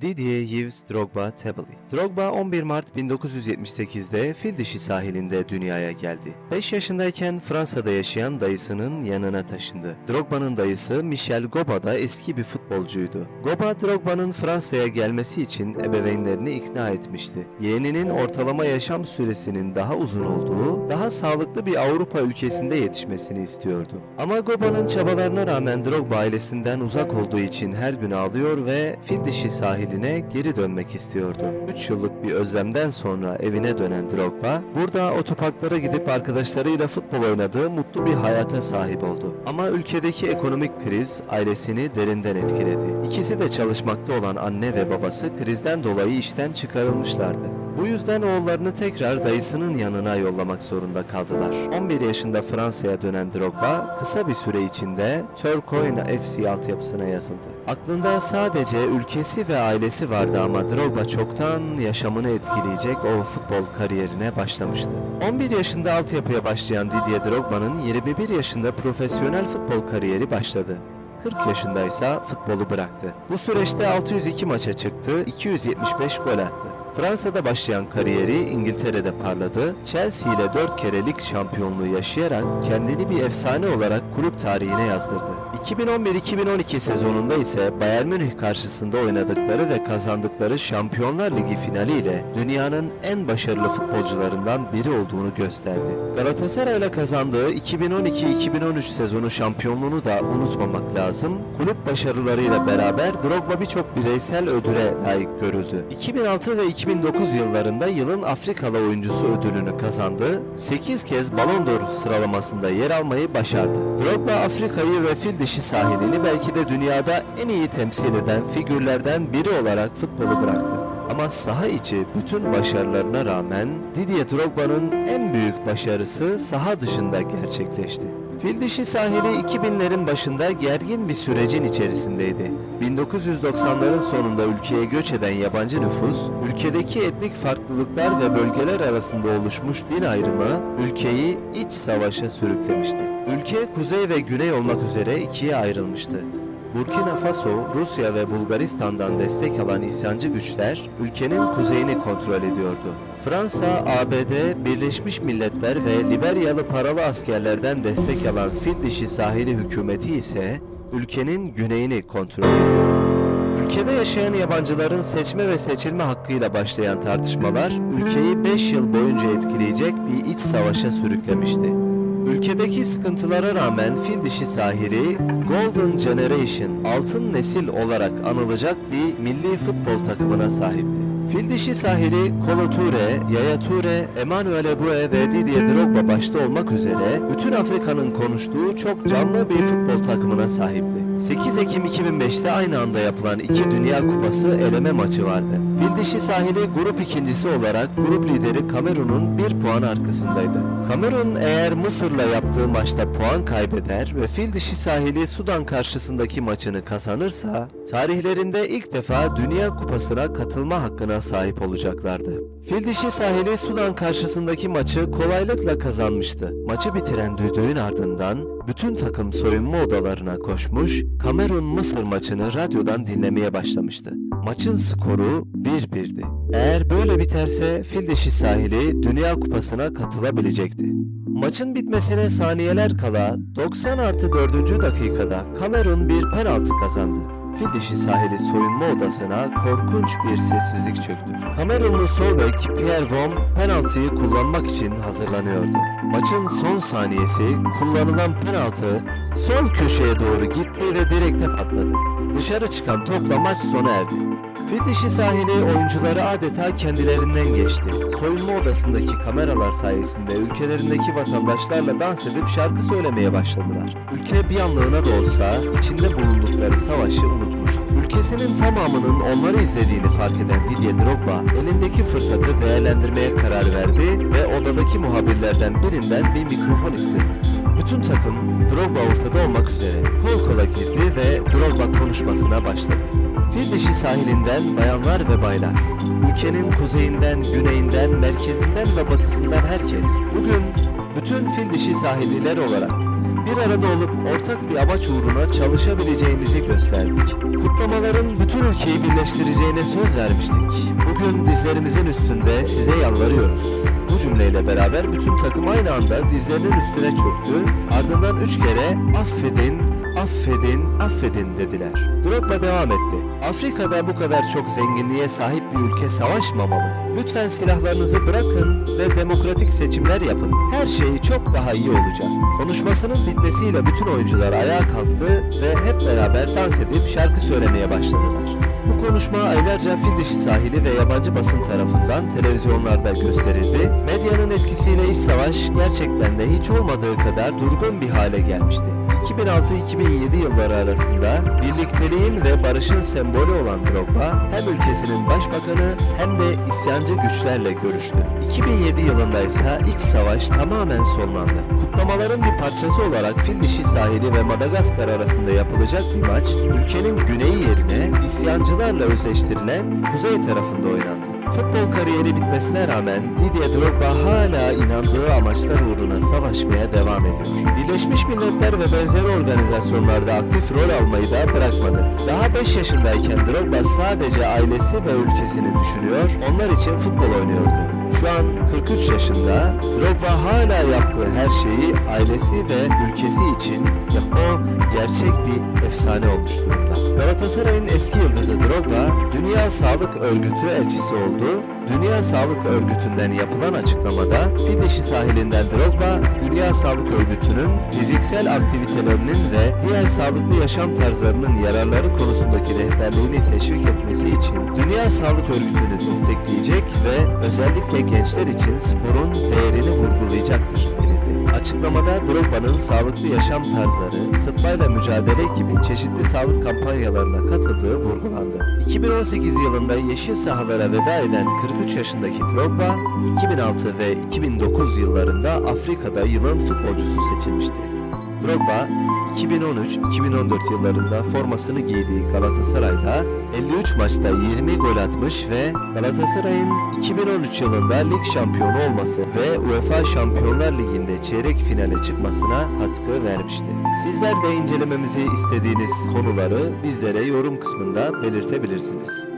Didier Yves Drogba Tebali. Drogba 11 Mart 1978'de fil sahilinde dünyaya geldi. 5 yaşındayken Fransa'da yaşayan dayısının yanına taşındı. Drogba'nın dayısı Michel Goba da eski bir futbolcuydu. Goba Drogba'nın Fransa'ya gelmesi için ebeveynlerini ikna etmişti. Yeğeninin ortalama yaşam süresinin daha uzun olduğu, daha sağlıklı bir Avrupa ülkesinde yetişmesini istiyordu. Ama Goba'nın çabalarına rağmen Drogba ailesinden uzak olduğu için her gün ağlıyor ve fil dişi sahiline geri dönmek istiyordu. 3 yıllık bir özlemden sonra evine dönen Drogba, burada otoparklara gidip arkadaşlarıyla futbol oynadığı mutlu bir hayata sahip oldu. Ama ülkedeki ekonomik kriz ailesini derinden etkiledi. İkisi de çalışmakta olan anne ve babası krizden dolayı işten çıkarılmışlardı. Bu yüzden oğullarını tekrar dayısının yanına yollamak zorunda kaldılar. 11 yaşında Fransa'ya dönen Drogba kısa bir süre içinde Turcoing FC altyapısına yazıldı. Aklında sadece ülkesi ve ailesi vardı ama Drogba çoktan yaşamını etkileyecek o futbol kariyerine başlamıştı. 11 yaşında altyapıya başlayan Didier Drogba'nın 21 yaşında profesyonel futbol kariyeri başladı. 40 yaşındaysa futbolu bıraktı. Bu süreçte 602 maça çıktı, 275 gol attı. Fransa'da başlayan kariyeri İngiltere'de parladı. Chelsea ile 4 kere lig şampiyonluğu yaşayarak kendini bir efsane olarak kulüp tarihine yazdırdı. 2011-2012 sezonunda ise Bayern Münih karşısında oynadıkları ve kazandıkları Şampiyonlar Ligi finaliyle dünyanın en başarılı futbolcularından biri olduğunu gösterdi. Galatasaray'la kazandığı 2012-2013 sezonu şampiyonluğunu da unutmamak lazım. Kulüp başarılarıyla beraber Drogba birçok bireysel ödüle layık görüldü. 2006 ve 2009 yıllarında yılın Afrikalı oyuncusu ödülünü kazandı. 8 kez Ballon d'Or sıralamasında yer almayı başardı. Drogba Afrika'yı ve fil dişi sahilini belki de dünyada en iyi temsil eden figürlerden biri olarak futbolu bıraktı. Ama saha içi bütün başarılarına rağmen Didier Drogba'nın en büyük başarısı saha dışında gerçekleşti. Fil dişi sahili 2000'lerin başında gergin bir sürecin içerisindeydi. 1990'ların sonunda ülkeye göç eden yabancı nüfus, ülkedeki etnik farklılıklar ve bölgeler arasında oluşmuş din ayrımı ülkeyi iç savaşa sürüklemişti. Ülke kuzey ve güney olmak üzere ikiye ayrılmıştı. Burkina Faso, Rusya ve Bulgaristan'dan destek alan isyancı güçler ülkenin kuzeyini kontrol ediyordu. Fransa, ABD, Birleşmiş Milletler ve Liberyalı paralı askerlerden destek alan fil dişi sahili hükümeti ise ülkenin güneyini kontrol ediyordu. Ülkede yaşayan yabancıların seçme ve seçilme hakkıyla başlayan tartışmalar ülkeyi 5 yıl boyunca etkileyecek bir iç savaşa sürüklemişti. Ülkedeki sıkıntılara rağmen fil dişi sahili Golden Generation, altın nesil olarak anılacak bir milli futbol takımına sahipti. Fil dişi sahili Kolo Toure, Yaya Toure, Emmanuel Eboué ve Didier Drogba başta olmak üzere bütün Afrika'nın konuştuğu çok canlı bir futbol takımına sahipti. 8 Ekim 2005'te aynı anda yapılan iki Dünya Kupası eleme maçı vardı. Fil dişi sahili grup ikincisi olarak grup lideri Kamerun'un bir puan arkasındaydı. Kamerun eğer Mısır'la yaptığı maçta puan kaybeder ve fil dişi sahili Sudan karşısındaki maçını kazanırsa tarihlerinde ilk defa Dünya Kupası'na katılma hakkına sahip olacaklardı. Fil dişi sahili Sudan karşısındaki maçı kolaylıkla kazanmıştı. Maçı bitiren düdüğün ardından bütün takım soyunma odalarına koşmuş, Kamerun-Mısır maçını radyodan dinlemeye başlamıştı. Maçın skoru 1-1'di. Eğer böyle biterse fil dişi sahili Dünya Kupası'na katılabilecekti. Maçın bitmesine saniyeler kala 90 artı 4. dakikada Kamerun bir penaltı kazandı. Fil dişi sahili soyunma odasına korkunç bir sessizlik çöktü. Kamerunlu sol bek Pierre Vom penaltıyı kullanmak için hazırlanıyordu. Maçın son saniyesi kullanılan penaltı sol köşeye doğru gitti ve direkte patladı. Dışarı çıkan topla maç sona erdi. Fil dişi sahili oyuncuları adeta kendilerinden geçti. Soyunma odasındaki kameralar sayesinde ülkelerindeki vatandaşlarla dans edip şarkı söylemeye başladılar. Ülke bir anlığına da olsa içinde bulundukları savaşı unutmuştu. Ülkesinin tamamının onları izlediğini fark eden Didier Drogba elindeki fırsatı değerlendirmeye karar verdi ve odadaki muhabirlerden birinden bir mikrofon istedi. Bütün takım Drogba ortada olmak üzere kol kola girdi ve Drogba konuşmasına başladı. Fil dişi sahilinden bayanlar ve baylar, ülkenin kuzeyinden, güneyinden, merkezinden ve batısından herkes bugün bütün fil dişi sahilliler olarak bir arada olup ortak bir amaç uğruna çalışabileceğimizi gösterdik. Kutlamaların bütün ülkeyi birleştireceğine söz vermiştik. Bugün dizlerimizin üstünde size yalvarıyoruz. Bu cümleyle beraber bütün takım aynı anda dizlerinin üstüne çöktü. Ardından üç kere affedin, affedin, affedin dediler. Drogba devam etti. Afrika'da bu kadar çok zenginliğe sahip bir ülke savaşmamalı. Lütfen silahlarınızı bırakın ve demokratik seçimler yapın. Her şey çok daha iyi olacak. Konuşmasının bitmesiyle bütün oyuncular ayağa kalktı ve hep beraber dans edip şarkı söylemeye başladılar. Bu konuşma aylarca Fildişi sahili ve yabancı basın tarafından televizyonlarda gösterildi. Medyanın etkisiyle iç savaş gerçekten de hiç olmadığı kadar durgun bir hale gelmişti. 2006-2007 yılları arasında birlikteliğin ve barışın sembolü olan Drogba hem ülkesinin başbakanı hem de isyancı güçlerle görüştü. 2007 yılında ise iç savaş tamamen sonlandı. Kutlamaların bir parçası olarak Fildişi sahili ve Madagaskar arasında yapılacak bir maç ülkenin güneyi yerine isyancılarla özleştirilen kuzey tarafında oynandı. Futbol kariyeri bitmesine rağmen Didier Drogba hala inandığı amaçlar uğruna savaşmaya devam ediyor. Birleşmiş Milletler ve benzeri organizasyonlarda aktif rol almayı da bırakmadı. Daha 5 yaşındayken Drogba sadece ailesi ve ülkesini düşünüyor, onlar için futbol oynuyordu. Şu an 43 yaşında, Drogba hala yaptığı her şeyi ailesi ve ülkesi için ya o gerçek bir efsane olmuş durumda. Galatasaray'ın eski yıldızı Drogba, Dünya Sağlık Örgütü elçisi oldu. Dünya Sağlık Örgütü'nden yapılan açıklamada Fildişi sahilinden Drogba, Dünya Sağlık Örgütü'nün fiziksel aktivitelerinin ve diğer sağlıklı yaşam tarzlarının yararları konusundaki rehberliğini teşvik etmesi için Dünya Sağlık Örgütü'nü destekleyecek ve özellikle gençler için sporun değerini vurgulayacaktır denildi. Açıklamada Drogba'nın sağlıklı yaşam tarzları, sıtmayla mücadele gibi çeşitli sağlık kampanyalarına katıldığı vurgulandı. 2018 yılında yeşil sahalara veda eden 43 yaşındaki Drogba, 2006 ve 2009 yıllarında Afrika'da yılın futbolcusu seçilmişti. Drogba 2013-2014 yıllarında formasını giydiği Galatasaray'da 53 maçta 20 gol atmış ve Galatasaray'ın 2013 yılında lig şampiyonu olması ve UEFA Şampiyonlar Ligi'nde çeyrek finale çıkmasına katkı vermişti. Sizler de incelememizi istediğiniz konuları bizlere yorum kısmında belirtebilirsiniz.